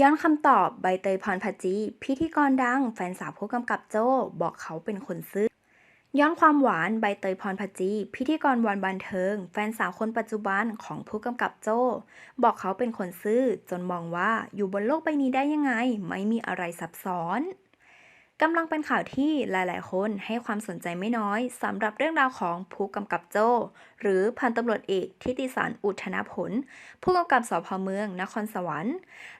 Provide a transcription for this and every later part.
ย้อนคำตอบใบเตยพรพจี พิธีกรดัง แฟนสาวผู้กำกับโจ้บอกเขาเป็นคนซื้อ ย้อนความหวานใบเตยพรพจี พิธีกรวันบันเทิง แฟนสาวคนปัจจุบันของผู้กำกับโจ้บอกเขาเป็นคนซื่อจนมองว่าอยู่บนโลกใบนี้ได้ยังไง ไม่มีอะไรซับซ้อน กำลังเป็นข่าวที่หลาย ๆ คนให้ความสนใจไม่น้อยสำหรับเรื่องราวของผู้กำกับโจ้ หรือพันตำรวจเอกทิติสารอุทนผล ผู้กำกับสพเมือง นครสวรรค์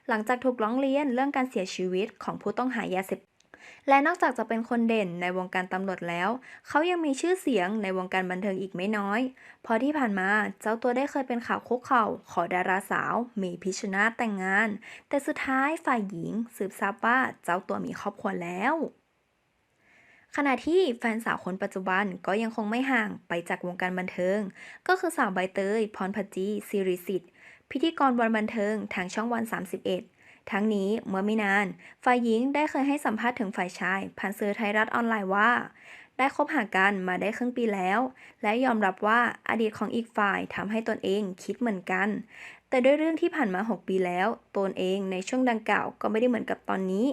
หลังจากถูกร้องเรียนเรื่องการเสียชีวิตของผู้ต้องหายาเสพติด และนอกจากจะเป็นคนเด่นในวงการตำรวจแล้ว เขายังมีชื่อเสียงในวงการบันเทิงอีกไม่น้อย เพราะที่ผ่านมาเจ้าตัวได้เคยเป็นข่าวคุกเข่า ขอดาราสาวเมพิชชนาแต่งงาน แต่สุดท้ายฝ่ายหญิงสืบทราบว่าเจ้าตัวมีครอบครัวแล้วขณะที่แฟนสาวคนปัจจุบันก็ยังคงไม่ห่างไปจากวงการบันเทิง ก็คือสาวใบเตย พรพจีสิริสิทธิ์ พิธีกรวันบันเทิงทางช่องวัน 31 ทั้งนี้เมื่อไม่นาน ฝ่ายหญิงได้เคยให้สัมภาษณ์ถึงฝ่ายชาย ผ่านสื่อไทยรัฐออนไลน์ว่า ได้คบหากันมาได้ครึ่งปีแล้ว และยอมรับว่าอดีตของอีกฝ่ายทำให้ตนเองคิดเหมือนกัน แต่ด้วยเรื่องที่ผ่านมา 6 ปีแล้ว ตนเองในช่วงดังกล่าวก็ไม่ได้เหมือนกับตอนนี้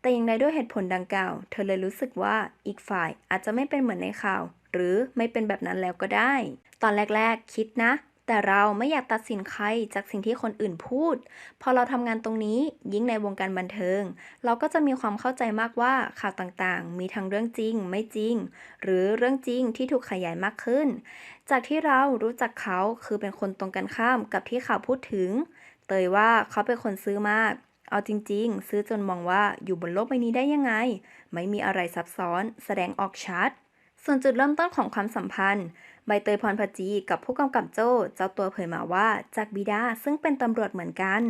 แต่อย่างใดด้วยเหตุผลดังกล่าว เธอเลยรู้สึกว่าอีกฝ่ายอาจจะไม่เป็นเหมือนในข่าว หรือไม่เป็นแบบนั้นแล้วก็ได้ ตอนแรกๆ คิดนะ แต่เราไม่อยากตัดสินใครจากสิ่งที่คนอื่นพูด พอเราทำงานตรงนี้ยิ่งในวงการบันเทิง เราก็จะมีความเข้าใจมากว่าข่าวต่างๆ มีทั้งเรื่องจริง ไม่จริง หรือเรื่องจริงที่ถูกขยายมากขึ้น จากที่เรารู้จักเขาคือเป็นคนตรงกันข้ามกับที่ข่าวพูดถึง เตยว่าเขาเป็นคนซื้อมากเอาจริงๆ ซื้อจนมองว่าอยู่บนโลกใบนี้ได้ยังไง ไม่มีอะไรซับซ้อน แสดงออกชัด ส่วนจุดเริ่มต้นของความสัมพันธ์ ใบเตยพรพจีกับผู้กำกับโจ้เจ้าตัวเผยมาว่าจากบิดาซึ่งเป็นตำรวจเหมือนกัน